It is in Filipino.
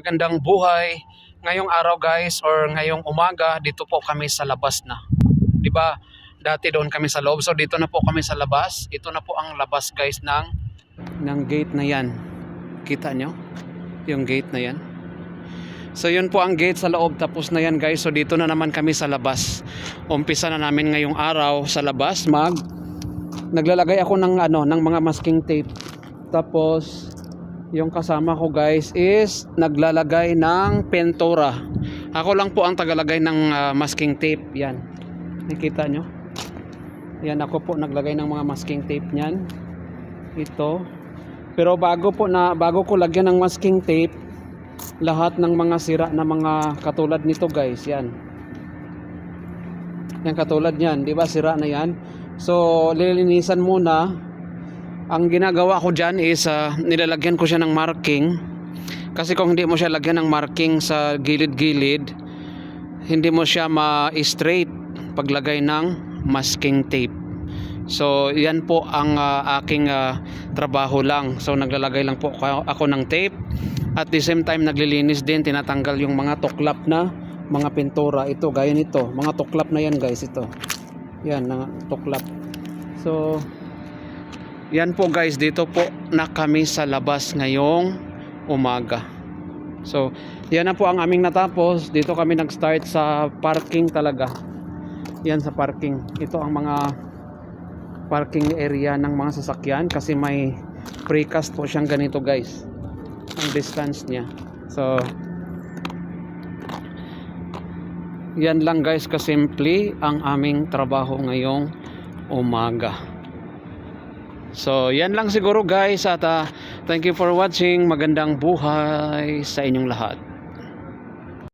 Magandang buhay. Ngayong araw guys or ngayong umaga dito po kami sa labas na. 'Di ba? Dati doon kami sa loob. So dito na po kami sa labas. Ito na po ang labas guys ng ng gate na 'yan. Kita nyo? Yung gate na 'yan. So yun po ang gate sa loob tapos na yan guys. So dito na naman kami sa labas. Umpisa na namin ngayong araw sa labas mag naglalagay ako ng ano ng mga masking tape. Tapos yung kasama ko guys is naglalagay ng pentura. Ako lang po ang tagalagay ng ah, masking tape. Yan. Nakita nyo? Yan ako po naglagay ng mga masking tape niyan. Ito. Pero bago po na bago ko lagyan ng masking tape, lahat ng mga sira na mga katulad nito guys, yan. Yan katulad niyan, 'di ba? Sira na 'yan. So, lilinisan muna ang ginagawa ko dyan is ah, nilalagyan ko siya ng marking. Kasi kung hindi mo siya lagyan ng marking sa gilid-gilid hindi mo siya ma-straight paglagay ng masking tape. So yan po ang ah, aking ah, trabaho lang. So naglalagay lang po ako ng tape. At the same time naglilinis din tinatanggal yung mga tuklap na mga pintura. Ito gaya nito. Mga tuklap na yan guys ito. Yan na tuklap. So yan po guys, dito po na kami sa labas ngayong umaga. So, yan na po ang aming natapos. Dito kami nag-start sa parking talaga. Yan sa parking. Ito ang mga parking area ng mga sasakyan kasi may precast po siyang ganito guys. Ang distance niya. So, yan lang guys kasimple ang aming trabaho ngayong umaga. So, yan lang siguro guys at ah, thank you for watching. Magandang buhay sa inyong lahat.